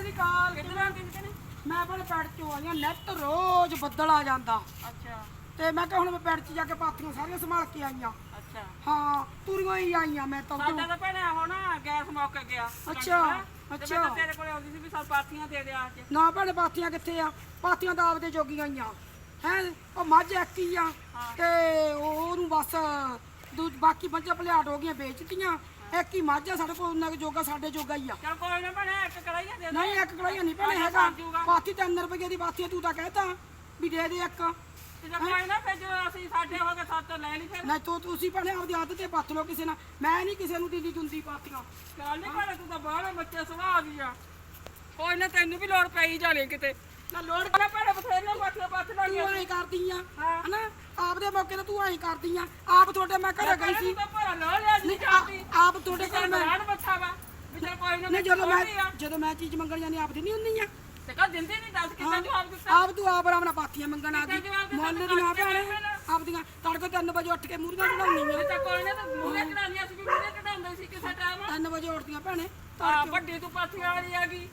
ਸ੍ਰੀ ਅਕਾਲ ਤੈਨੂੰ ਮੈਂ ਆਪਣੇ ਪੈੜ ਚੋਂ ਆਈਆਂ ਨੈਟ ਰੋਜ਼ ਬੱਦਲ ਆ ਜਾਂਦਾ। ਅੱਛਾ। ਤੇ ਮੈਂ ਕਿਹਾ ਹੁਣ ਮੈਂ ਪੈੜ 'ਚ ਜਾ ਕੇ ਪਾਥੀਆਂ ਸਾਰੀਆਂ ਸੰਭਾਲ ਕੇ ਆਈਆਂ ਅੱਛਾ। ਹਾਂ ਤੁਰੀਆਂ ਹੀ ਆਈਆਂ ਮੈਂ ਤਾਂ। ਸਾਡਾ ਤਾਂ ਭੈਣੇ ਹੁਣ ਗੈਸ ਮੁੱਕ ਗਿਆ। ਅੱਛਾ, ਅੱਛਾ। ਤੇਰੇ ਕੋਲੇ ਆਉਂਦੀ ਸੀ ਵੀ ਸਭ ਪਾਥੀਆਂ ਦੇ ਦੇ ਆ ਕੇ। ਨਾ ਭੈਣੇ ਪਾਥੀਆਂ ਕਿੱਥੇ ਆ? ਪਾਥੀਆਂ ਤਾਂ ਆਪਦੇ ਜੋਗੀਆਂ ਹੀ ਆ। ਹੈ ਉਹ ਮੱਝ ਇੱਕ ਹੀ ਆ। ਤੇ ਉਹ- ਉਹਨੂੰ ਬਸ ਬਾਕੀ ਮੱਝਾਂ ਭਲਿਆਟ ਹੋ ਗਈਆਂ ਵੇਚਤੀਆਂ। ਇੱਕ ਹੀ ਮੱਝ ਆ ਸਾਡੇ ਕੋਲ? ਉਹਨਾਂ ਜੋਗਾ ਸਾਡੇ ਜੋਗਾ ਹੀ ਆ। ਚਲ ਕੋਈ ਨਾ ਭੈਣੇ ਇੱਕ ਕੜਾਈਆ ਦੇ ਦੇ। ਨਹੀਂ ਇੱਕ ਕੜਾਈਆ ਨਹੀਂ ਭੈਣੇ ਹੈਗਾ। ਪਾਥੀ 3 ਰੁਪਏ ਦੀ ਆ, ਤੂੰ ਤਾਂ ਕਹਿਤਾ ਵੀ ਦੇ ਦੇ ਇੱਕ। ਤੇ ਜੇ ਕੋਈ ਨਾ ਫਿਰ ਜਦੋਂ ਅਸੀਂ ਸਾਡੇ ਹੋ ਗਏ ਸਾਤੋਂ ਲੈ ਲਈ ਫਿਰ। ਨਹੀਂ ਤੂੰ ਤੁਸੀਂ ਭੈਣੇ ਆਪਦੀ ਆਦਤ ਤੇ ਪੱਥ ਲਓ ਕਿਸੇ ਨਾਲ। ਮੈਂ ਨਹੀਂ ਕਿਸੇ ਨੂੰ ਦਿੰਦੀ ਦੁੰਦੀ ਪਾਥੀਆਂ। ਚੱਲ ਨਹੀਂ ਭੈਣੇ ਤੂੰ ਤਾਂ ਬਾਹਲੇ ਬੱਚੇ ਸੁਭਾਅ ਦੀ ਆ। ਕੋਈ ਨਾ ਤੈਨੂੰ ਵੀ ਲੋੜ ਪਈ ਜਾਲੇ ਕਿਤੇ। ਨਾ ਲੋੜ ਨਾ ਭੈਣੇ ਬਥੇਰੀਆਂ ਪਾਥੀਆਂ ਪੱਥ ਲਾਂਗੇ ਤੂੰ ਐਂ ਕਰਦੀ ਆ ਹਾਂ। ਹਨਾ? ਆਪਦੇ ਮੌਕੇ ਤੇ ਤੂੰ ਐਂ ਕਰਦੀ ਆ। ਆਪ ਤੁਹਾਡੇ ਮੈਂ ਘਰੇ ਗਈ ਸੀ। ਭਰਾ ਲਾ ਲਿਆ ਜੀ ਨਹੀਂ ਆ- ਤੁਹਾਡੇ ਘਰ ਮੈਂ ਰਾਣ ਬੱਚਾ ਵਾ ਵੀ ਚੱਲ ਕੋਈ ਨਾ ਨਹੀਂ ਜਦੋਂ ਮੈਂ। ਜਦੋਂ ਮੈਂ ਚੀਜ਼ ਮੰਗਣ ਜਾਂਦੀ ਆਪਦੀ ਨਹੀਂ ਹੁੰਦੀ ਆ ਤੇ ਕਾ ਦਿੰਦੇ ਨਹੀਂ ਦੱਸ ਕਿੰਨਾ ਜਵਾਬ ਦਿੱਤਾ ਆਪ ਤੂੰ ਆਪ ਨਾਲ ਪਾਥੀਆਂ ਮੰਗਣ ਆ ਕਿੱਦਾਂ ਗਈ? ਮੁੱਲ ਦੀਆਂ ਭੈਣੇ ਪਹਿਲਾਂ। ਆਪਦੀਆਂ ਤੜਕੇ 3 ਵਜੇ ਉੱਠ ਕੇ ਮੂਰੀਆਂ ਚੜਾਉਣੀਆਂ ਤੇ ਕੋਈ ਨਾ ਤੂੰ ਮੂਹਰੇ ਚੜਾਉਂਦੀਆਂ ਸੀ ਵੀ ਮੂਹਰੇ ਚੜਾਉਂਦੇ ਸੀ ਕਿਸੇ ਟਾਈਮ 3 ਵਜੇ ਉੱਠਦੀਆਂ ਭੈਣੇ ਆ ਵੱਡੀ ਤੂੰ ਪਾਥੀਆਂ ਵਾਲੀ ਆ ਗਈ